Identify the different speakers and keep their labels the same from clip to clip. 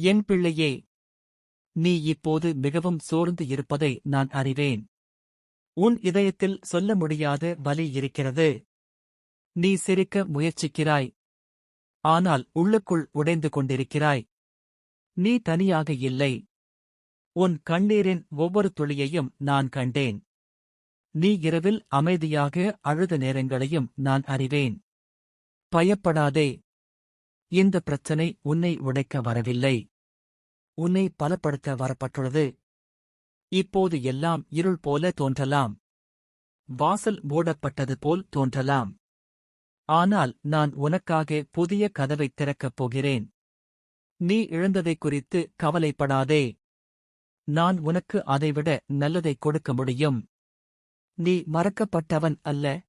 Speaker 1: என் பிள்ளையே நீ இப்போது மிகவும் சோர்ந்து இருப்பதை நான் அறிவேன். உன் இதயத்தில் சொல்ல முடியாத வலி இருக்கிறது. நீ சிரிக்க முயற்சிக்கிறாய். ஆனால் உள்ளுக்குள் உடைந்து கொண்டிருக்கிறாய். நீ தனியாக இல்லை. உன் கண்ணீரின் ஒவ்வொரு துளியையும் நான் கண்டேன். நீ இரவில் அமைதியாக அழுத நேரங்களையும் நான் அறிவேன். பயப்படாதே. இந்த பிரச்சனை உன்னை உடைக்க வரவில்லை. உன்னை பலப்படுத்த வரப்பட்டுள்ளது. இப்போது எல்லாம் இருள் போல தோன்றலாம். வாசல் மூடப்பட்டது போல் தோன்றலாம். ஆனால் நான் உனக்காக புதிய கதவைத் திறக்கப் போகிறேன். நீ இழந்ததைக் குறித்து கவலைப்படாதே. நான் உனக்கு அதைவிட நல்லதைக் கொடுக்க முடியும். நீ மறக்கப்பட்டவன் அல்ல.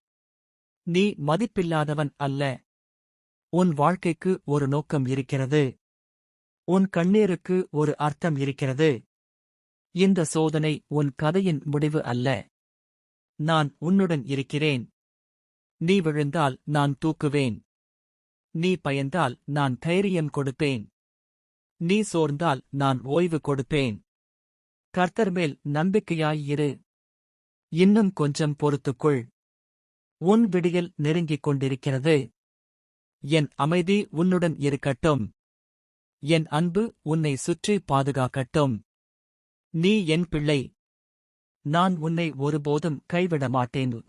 Speaker 1: நீ மதிப்பில்லாதவன் அல்ல. உன் வாழ்க்கைக்கு ஒரு நோக்கம் இருக்கிறது. உன் கண்ணீருக்கு ஒரு அர்த்தம் இருக்கிறது. இந்த சோதனை உன் கதையின் முடிவு அல்ல. நான் உன்னுடன் இருக்கிறேன். நீ விழுந்தால் நான் தூக்குவேன். நீ பயந்தால் நான் தைரியம் கொடுப்பேன். நீ சோர்ந்தால் நான் ஓய்வு கொடுப்பேன். கர்த்தர் மேல் நம்பிக்கையாயிரு இன்னும் கொஞ்சம் பொறுத்துக்கொள். உன் விடியல் நெருங்கிக் கொண்டிருக்கிறது. என் அமைதி உன்னுடன் இருக்கட்டும். என் அன்பு உன்னை சுற்றி பாதுகாக்கட்டும். நீ என் பிள்ளை. நான் உன்னை ஒருபோதும் கைவிட மாட்டேன்